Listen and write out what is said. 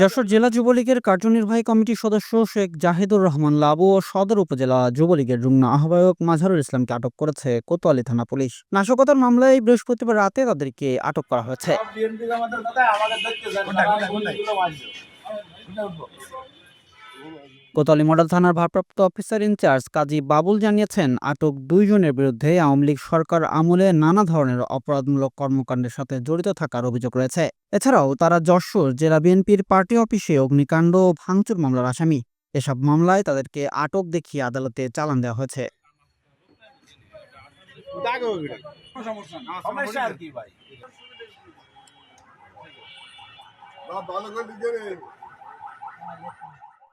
যশোর জেলা যুবলীগের কার্যনির্বাহী কমিটির সদস্য শেখ জাহিদুর রহমান লাবু ও সদর উপজেলা যুবলীগের যুগ্ম আহ্বায়ক মাঝারুল ইসলামকে আটক করেছে কোতোয়ালি থানা পুলিশ। নাশকতার মামলায় বৃহস্পতিবার রাতে তাদেরকে আটক করা হয়েছে। কোতোয়ালি মডেল থানার ভারপ্রাপ্ত অফিসার ইনচার্জ কাজী বাবুল জানিয়েছেন, আটক দুইজনের বিরুদ্ধে আওয়ামী লীগ সরকার আমলে নানা ধরনের অপরাধমূলক কর্মকাণ্ডের সাথে জড়িত থাকার অভিযোগ রয়েছে। এছাড়াও তারা যশোর জেলা বিএনপির পার্টি অফিসে অগ্নিকাণ্ড ও ভাঙচুর মামলার আসামি। এসব মামলায় তাদেরকে আটক দেখিয়ে আদালতে চালান দেওয়া হয়েছে। সমস্যা আর কি ভাই